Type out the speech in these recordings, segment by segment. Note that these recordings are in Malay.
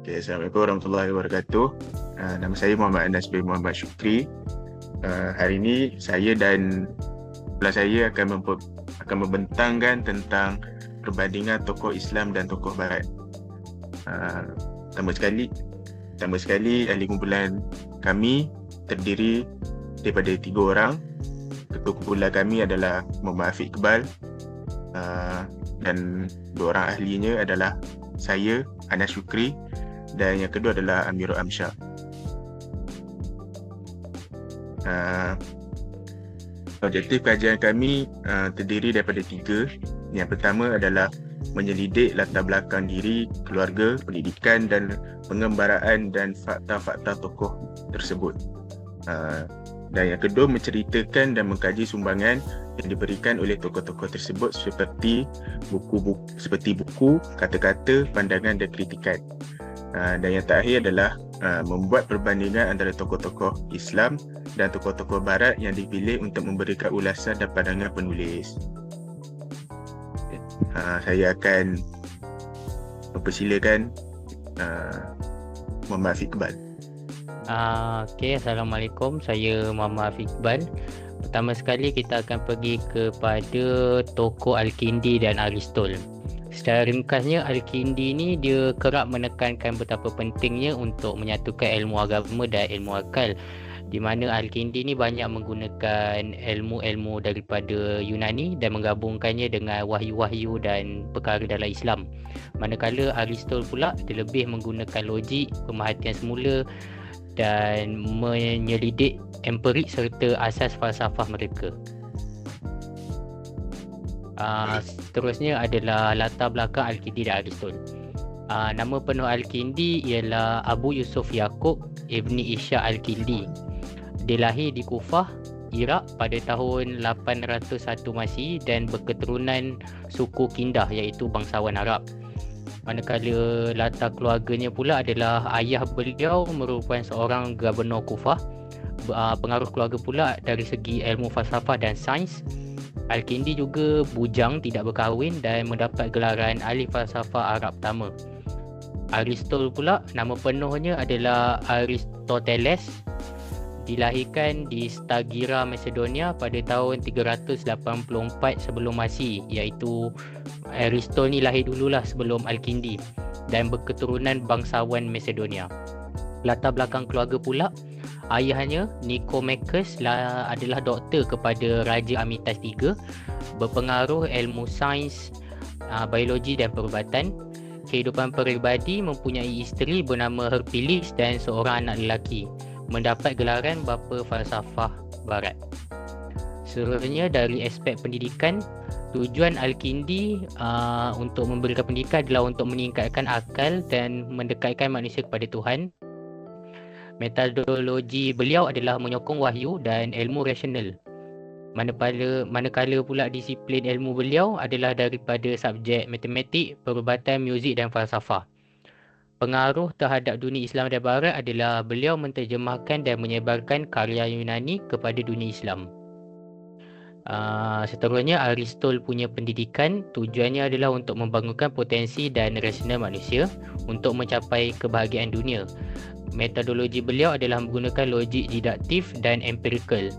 Okay, Assalamualaikum warahmatullahi wabarakatuh. Uh, nama saya Muhammad Anas bin Muhammad Syukri. Uh, hari ini saya dan pula saya akan memper, akan membentangkan tentang perbandingan tokoh Islam dan tokoh Barat. Uh, pertama sekali, pertama sekali ahli kumpulan kami terdiri daripada tiga orang. Ketua kumpulan kami adalah Muhammad Afiq Iqbal uh, dan dua orang ahlinya adalah saya, Anas Syukri dan yang kedua adalah Amirul Amsyah. Uh, objektif kajian kami uh, terdiri daripada tiga. Yang pertama adalah menyelidik latar belakang diri, keluarga, pendidikan dan pengembaraan dan fakta-fakta tokoh tersebut. Uh, dan yang kedua menceritakan dan mengkaji sumbangan yang diberikan oleh tokoh-tokoh tersebut seperti buku-buku seperti buku, kata-kata, pandangan dan kritikan. Uh, dan yang terakhir adalah uh, membuat perbandingan antara tokoh-tokoh Islam dan tokoh-tokoh Barat yang dipilih untuk memberikan ulasan dan pandangan penulis. Uh, saya akan mempersilakan uh, Muhammad Fiqbal. Uh, okay, Assalamualaikum. Saya Muhammad Fiqbal. Pertama sekali kita akan pergi kepada tokoh Al-Kindi dan Aristol. Secara ringkasnya Al-Kindi ni dia kerap menekankan betapa pentingnya untuk menyatukan ilmu agama dan ilmu akal di mana Al-Kindi ni banyak menggunakan ilmu-ilmu daripada Yunani dan menggabungkannya dengan wahyu-wahyu dan perkara dalam Islam. Manakala Aristotle pula dia lebih menggunakan logik, pemerhatian semula dan menyelidik empirik serta asas falsafah mereka. Uh, seterusnya adalah latar belakang Al-Kindi dan Aristotle. Uh, nama penuh Al-Kindi ialah Abu Yusuf Yaakob Ibni Isya Al-Kindi. Dia lahir di Kufah, Iraq pada tahun 801 Masih dan berketurunan suku Kindah iaitu bangsawan Arab. Manakala latar keluarganya pula adalah ayah beliau merupakan seorang gubernur Kufah. Uh, pengaruh keluarga pula dari segi ilmu falsafah dan sains Al-Kindi juga bujang tidak berkahwin dan mendapat gelaran ahli falsafah Arab pertama. Aristotle pula nama penuhnya adalah Aristoteles dilahirkan di Stagira Macedonia pada tahun 384 sebelum Masih iaitu Aristotle ni lahir dululah sebelum Al-Kindi dan berketurunan bangsawan Macedonia. Latar belakang keluarga pula ayahnya Nicomachus lah, adalah doktor kepada Raja Amitas III berpengaruh ilmu sains uh, biologi dan perubatan. Kehidupan peribadi mempunyai isteri bernama Herpilis dan seorang anak lelaki mendapat gelaran bapa falsafah barat. Seluruhnya dari aspek pendidikan tujuan Al-Kindi uh, untuk memberikan pendidikan adalah untuk meningkatkan akal dan mendekatkan manusia kepada Tuhan metodologi beliau adalah menyokong wahyu dan ilmu rasional. Manakala, manakala pula disiplin ilmu beliau adalah daripada subjek matematik, perubatan, muzik dan falsafah. Pengaruh terhadap dunia Islam dan Barat adalah beliau menterjemahkan dan menyebarkan karya Yunani kepada dunia Islam. Uh, seterusnya Aristotle punya pendidikan tujuannya adalah untuk membangunkan potensi dan rasional manusia untuk mencapai kebahagiaan dunia metodologi beliau adalah menggunakan logik didaktif dan empirical.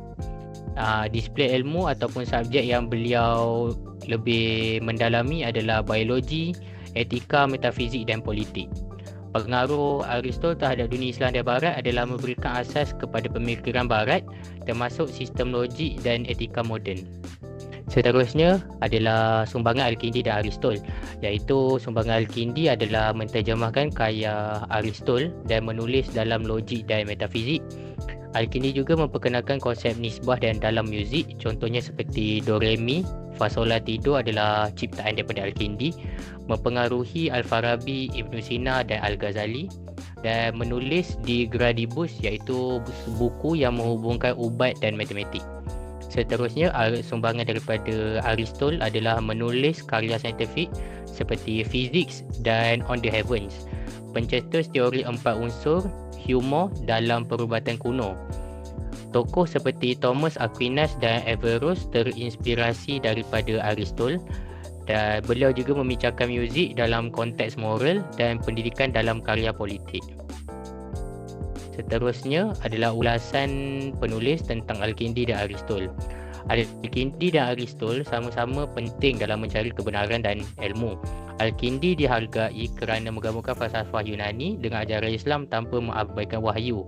Uh, display ilmu ataupun subjek yang beliau lebih mendalami adalah biologi, etika, metafizik dan politik. Pengaruh Aristotle terhadap dunia Islam dan Barat adalah memberikan asas kepada pemikiran Barat termasuk sistem logik dan etika moden. Seterusnya adalah sumbangan Al-Kindi dan Aristotle iaitu sumbangan Al-Kindi adalah menterjemahkan karya Aristotle dan menulis dalam logik dan metafizik. Al-Kindi juga memperkenalkan konsep nisbah dan dalam muzik contohnya seperti Do Re Mi, Fa Sol La Ti Do adalah ciptaan daripada Al-Kindi mempengaruhi Al-Farabi, Ibn Sina dan Al-Ghazali dan menulis di Gradibus iaitu buku yang menghubungkan ubat dan matematik. Seterusnya, sumbangan daripada Aristotle adalah menulis karya saintifik seperti Physics dan On the Heavens. Pencetus teori empat unsur, humor dalam perubatan kuno. Tokoh seperti Thomas Aquinas dan Averroes terinspirasi daripada Aristotle dan beliau juga membincangkan muzik dalam konteks moral dan pendidikan dalam karya politik. Seterusnya adalah ulasan penulis tentang Al-Kindi dan Aristol. Al-Kindi dan Aristol sama-sama penting dalam mencari kebenaran dan ilmu. Al-Kindi dihargai kerana menggabungkan falsafah Yunani dengan ajaran Islam tanpa mengabaikan wahyu.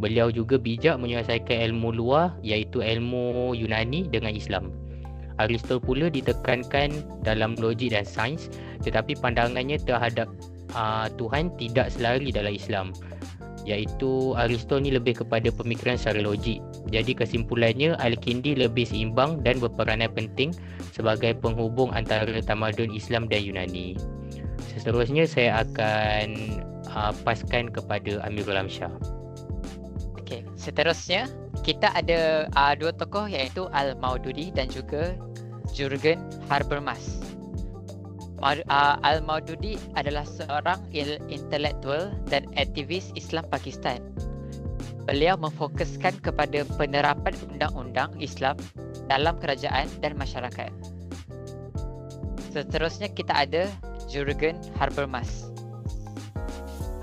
Beliau juga bijak menyelesaikan ilmu luar iaitu ilmu Yunani dengan Islam. Aristotle pula ditekankan dalam logik dan sains tetapi pandangannya terhadap uh, Tuhan tidak selari dalam Islam iaitu Aristotle ni lebih kepada pemikiran secara logik. Jadi kesimpulannya Al-Kindi lebih seimbang dan berperanan penting sebagai penghubung antara tamadun Islam dan Yunani. Seterusnya saya akan uh, paskan kepada Amirul Amsyah. Okey, seterusnya kita ada uh, dua tokoh iaitu Al-Maududi dan juga Jurgen Habermas. Uh, Al-Maududi adalah seorang intelektual dan aktivis Islam Pakistan. Beliau memfokuskan kepada penerapan undang-undang Islam dalam kerajaan dan masyarakat. Seterusnya kita ada Jurgen Habermas.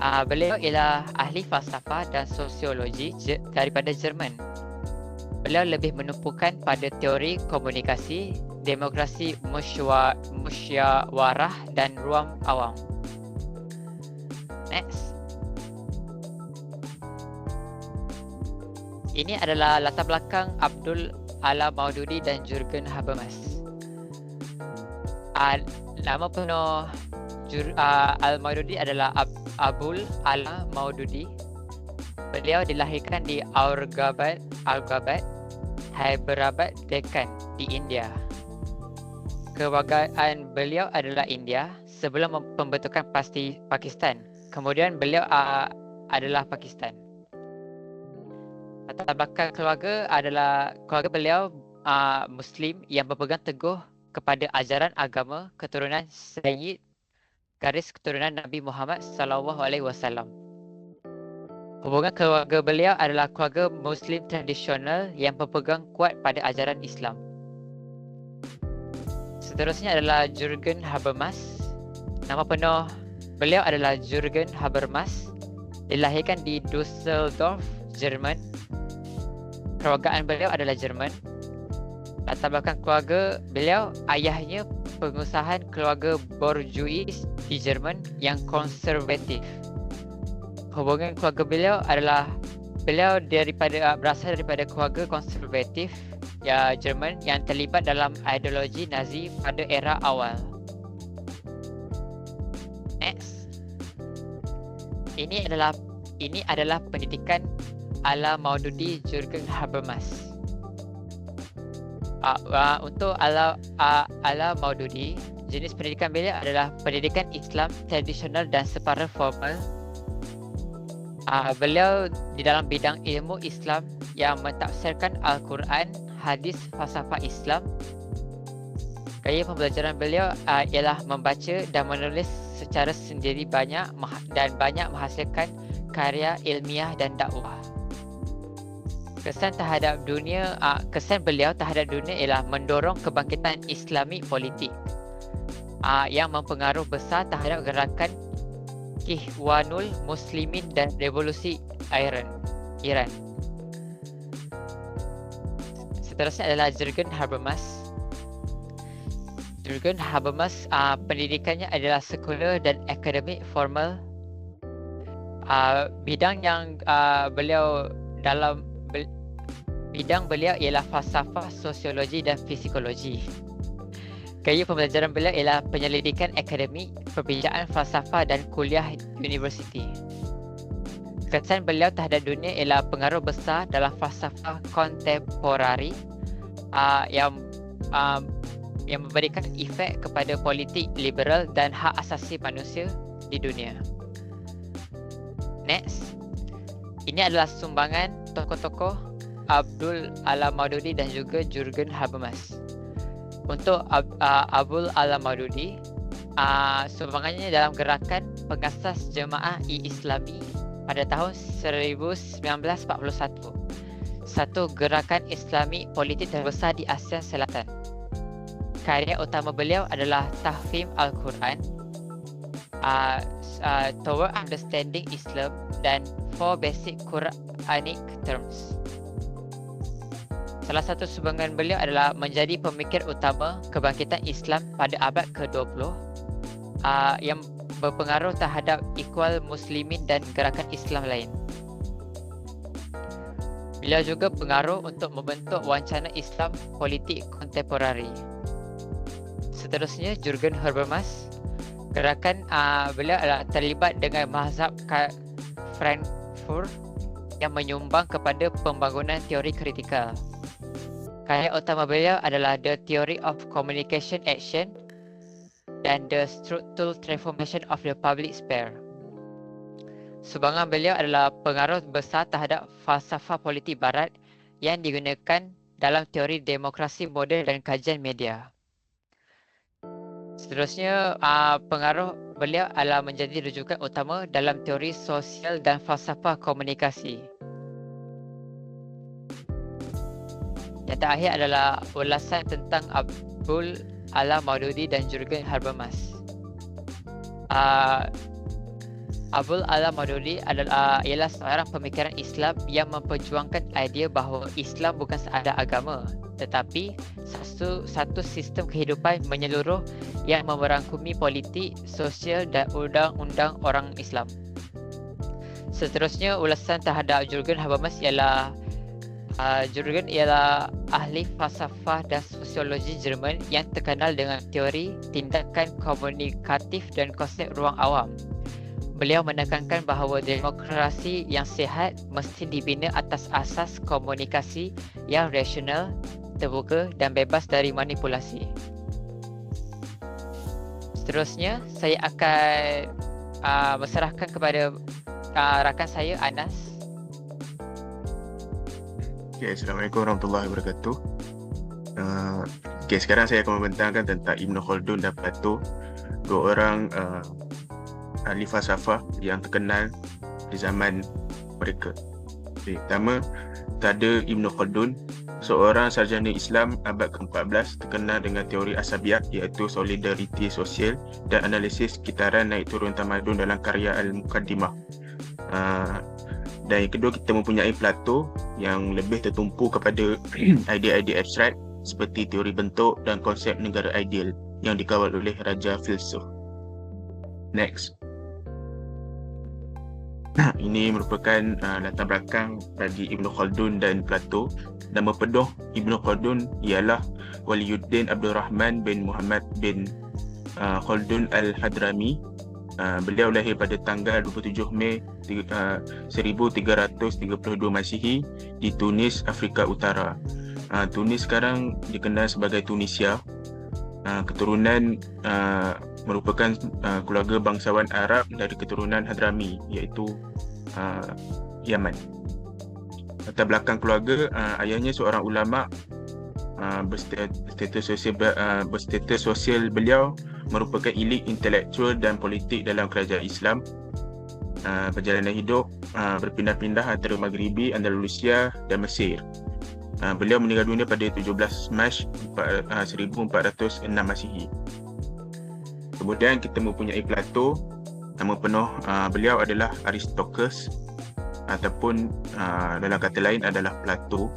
Uh, beliau ialah ahli falsafah dan sosiologi daripada Jerman. Beliau lebih menumpukan pada teori komunikasi, demokrasi musyawarah dan ruang awam. Next. Ini adalah latar belakang Abdul Ala Maududi dan Jurgen Habermas. Uh, nama penuh Jur, uh, Al-Maududi adalah Ab Abul Ala Maududi. Beliau dilahirkan di Aurangabad, Aurangabad, Hyderabad, Deccan di India. Kewargaan beliau adalah India sebelum pembentukan pasti Pakistan. Kemudian beliau uh, adalah Pakistan. Latar belakang keluarga adalah keluarga beliau uh, Muslim yang berpegang teguh kepada ajaran agama keturunan Sayyid garis keturunan Nabi Muhammad sallallahu alaihi wasallam. Hubungan keluarga beliau adalah keluarga Muslim tradisional yang berpegang kuat pada ajaran Islam. Seterusnya adalah Jurgen Habermas. Nama penuh beliau adalah Jurgen Habermas. Dilahirkan di Dusseldorf, Jerman. Keluargaan beliau adalah Jerman. Latar belakang keluarga beliau, ayahnya pengusahaan keluarga Borjuis di Jerman yang konservatif. Hubungan keluarga beliau adalah beliau daripada berasal daripada keluarga konservatif ya Jerman yang terlibat dalam ideologi Nazi pada era awal. Next. Ini adalah ini adalah pendidikan ala Maududi Jurgen Habermas uh, uh, untuk ala uh, ala Maududi jenis pendidikan beliau adalah pendidikan Islam tradisional dan separa formal. Uh, beliau di dalam bidang ilmu Islam yang mentafsirkan Al-Quran, hadis, falsafah Islam. Gaya pembelajaran beliau uh, ialah membaca dan menulis secara sendiri banyak dan banyak menghasilkan karya ilmiah dan dakwah kesan terhadap dunia uh, kesan beliau terhadap dunia ialah mendorong kebangkitan islami politik uh, yang mempengaruh besar terhadap gerakan Kihwanul Muslimin dan Revolusi Iran. Iran. Seterusnya adalah Jurgen Habermas. Jurgen Habermas uh, pendidikannya adalah sekular dan akademik formal. Uh, bidang yang uh, beliau dalam Bidang beliau ialah falsafah, sosiologi dan psikologi. Gaya pembelajaran beliau ialah penyelidikan akademik, perbincangan falsafah dan kuliah universiti. Kesan beliau terhadap dunia ialah pengaruh besar dalam falsafah kontemporari uh, yang uh, yang memberikan efek kepada politik liberal dan hak asasi manusia di dunia. Next. Ini adalah sumbangan tokoh-tokoh Abdul Alam Maududi dan juga Jurgen Habermas. Untuk Ab, uh, Abdul Alam Maududi, uh, sumbangannya dalam gerakan pengasas jemaah i-Islami pada tahun 1941. Satu gerakan Islami politik terbesar di Asia Selatan. karya utama beliau adalah Tahfim Al-Quran, uh, uh, Toward Understanding Islam dan Four Basic Quranic Terms. Salah satu sumbangan beliau adalah menjadi pemikir utama kebangkitan Islam pada abad ke-20 uh, yang berpengaruh terhadap equal muslimin dan gerakan Islam lain. Beliau juga pengaruh untuk membentuk wacana Islam politik kontemporari. Seterusnya, Jurgen Habermas. Gerakan uh, beliau adalah terlibat dengan mazhab Frankfurt yang menyumbang kepada pembangunan teori kritikal. Karya utama beliau adalah The Theory of Communication Action dan The Structural Transformation of the Public Sphere. Sumbangan beliau adalah pengaruh besar terhadap falsafah politik barat yang digunakan dalam teori demokrasi moden dan kajian media. Seterusnya, uh, pengaruh beliau adalah menjadi rujukan utama dalam teori sosial dan falsafah komunikasi. Yang terakhir adalah ulasan tentang Abdul Ala Maududi dan Jurgen Habermas. Uh, Abdul Ala Maududi adalah ialah seorang pemikiran Islam yang memperjuangkan idea bahawa Islam bukan sekadar agama tetapi satu satu sistem kehidupan menyeluruh yang memerangkumi politik, sosial dan undang-undang orang Islam. Seterusnya ulasan terhadap Jurgen Habermas ialah uh, Jurgen ialah ahli falsafah dan sosiologi Jerman yang terkenal dengan teori tindakan komunikatif dan konsep ruang awam. Beliau menekankan bahawa demokrasi yang sihat mesti dibina atas asas komunikasi yang rasional, terbuka dan bebas dari manipulasi. Seterusnya, saya akan uh, berserahkan kepada uh, rakan saya Anas Okay, Assalamualaikum warahmatullahi wabarakatuh. Uh, okay, sekarang saya akan membentangkan tentang Ibn Khaldun dan Plato, dua orang uh, ahli falsafah yang terkenal di zaman mereka. Okay, pertama, ada Ibn Khaldun, seorang sarjana Islam abad ke-14 terkenal dengan teori asabiah iaitu solidariti sosial dan analisis sekitaran naik turun tamadun dalam karya Al-Muqaddimah. Uh, dan yang kedua kita mempunyai Plato yang lebih tertumpu kepada idea-idea abstrak seperti teori bentuk dan konsep negara ideal yang dikawal oleh Raja Filsuf. Next. Nah, ini merupakan uh, latar belakang bagi Ibn Khaldun dan Plato. Nama penuh Ibn Khaldun ialah Waliuddin Abdul Rahman bin Muhammad bin uh, Khaldun Al-Hadrami Uh, beliau lahir pada tanggal 27 Mei uh, 1332 Masihi di Tunis, Afrika Utara. Uh, Tunis sekarang dikenal sebagai Tunisia. Uh, keturunan uh, merupakan uh, keluarga bangsawan Arab dari keturunan Hadrami iaitu uh, Yaman. Latar belakang keluarga, uh, ayahnya seorang ulama uh, berstatus sosial uh, berstatus sosial beliau merupakan elit intelektual dan politik dalam kerajaan Islam. Uh, perjalanan hidup berpindah-pindah antara Maghribi, Andalusia dan Mesir. Beliau meninggal dunia pada 17 Mac 1406 Masihi. Kemudian kita mempunyai Plato. Nama penuh uh, beliau adalah Aristokles ataupun dalam kata lain adalah Plato.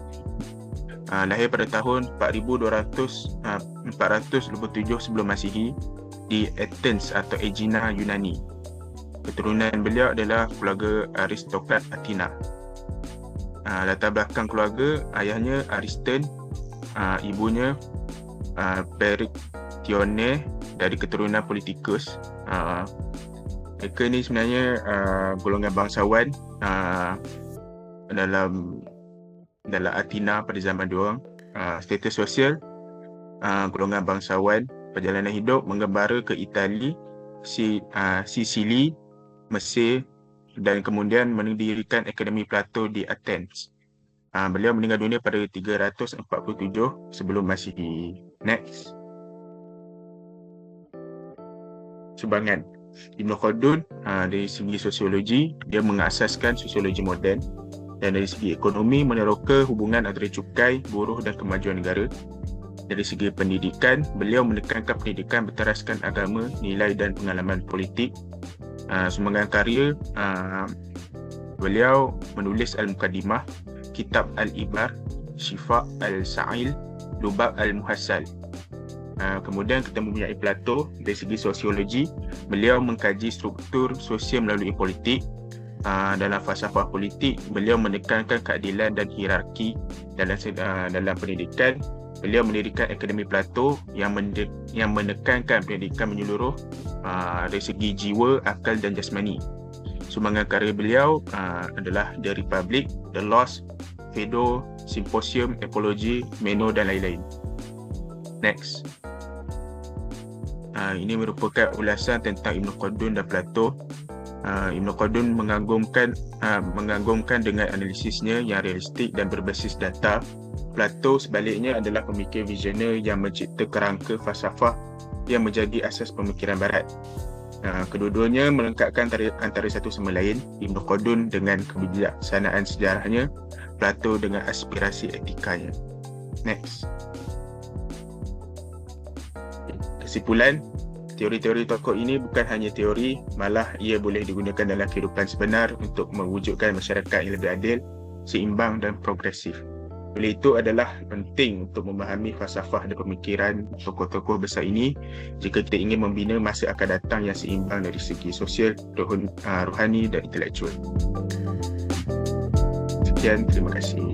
Uh, lahir pada tahun 4200 uh, 427 sebelum Masihi di Athens atau Aegina Yunani. Keturunan beliau adalah keluarga aristokrat Athena. Uh, latar belakang keluarga, ayahnya Ariston, uh, ibunya uh, Perictione dari keturunan politikus. Uh, mereka ni sebenarnya uh, golongan bangsawan uh, dalam dalam Athena pada zaman diorang. Uh, status sosial, uh, golongan bangsawan perjalanan hidup menggembara ke Itali, si, uh, Sicily, Mesir dan kemudian mendirikan Akademi Plato di Athens. Uh, beliau meninggal dunia pada 347 sebelum Masihi. Next. Sumbangan. Ibn Khaldun uh, dari segi sosiologi, dia mengasaskan sosiologi moden dan dari segi ekonomi meneroka hubungan antara cukai, buruh dan kemajuan negara dari segi pendidikan, beliau menekankan pendidikan berteraskan agama, nilai dan pengalaman politik. Uh, sumbangan karya, uh, beliau menulis Al-Muqaddimah, Kitab Al-Ibar, Syifa Al-Sa'il, Lubab Al-Muhassal. Uh, kemudian kita mempunyai Plato dari segi sosiologi, beliau mengkaji struktur sosial melalui politik. Uh, dalam falsafah politik, beliau menekankan keadilan dan hierarki dalam uh, dalam pendidikan beliau mendirikan Akademi Plato yang mende- yang menekankan pendidikan menyeluruh uh, dari segi jiwa, akal dan jasmani. Sumbangan karya beliau uh, adalah The Republic, The Lost, Phaedo, Symposium, Ecology, Meno dan lain-lain. Next. Uh, ini merupakan ulasan tentang Ibn Khaldun dan Plato. Uh, Ibn Khaldun mengagumkan uh, mengagumkan dengan analisisnya yang realistik dan berbasis data Plato sebaliknya adalah pemikir visioner yang mencipta kerangka falsafah yang menjadi asas pemikiran barat. Uh, kedua-duanya melengkapkan antara, satu sama lain, Ibn Khaldun dengan kebijaksanaan sejarahnya, Plato dengan aspirasi etikanya. Next. Kesimpulan, teori-teori tokoh ini bukan hanya teori, malah ia boleh digunakan dalam kehidupan sebenar untuk mewujudkan masyarakat yang lebih adil, seimbang dan progresif. Oleh itu adalah penting untuk memahami falsafah dan pemikiran tokoh-tokoh besar ini jika kita ingin membina masa akan datang yang seimbang dari segi sosial, rohani dan intelektual. Sekian, terima kasih.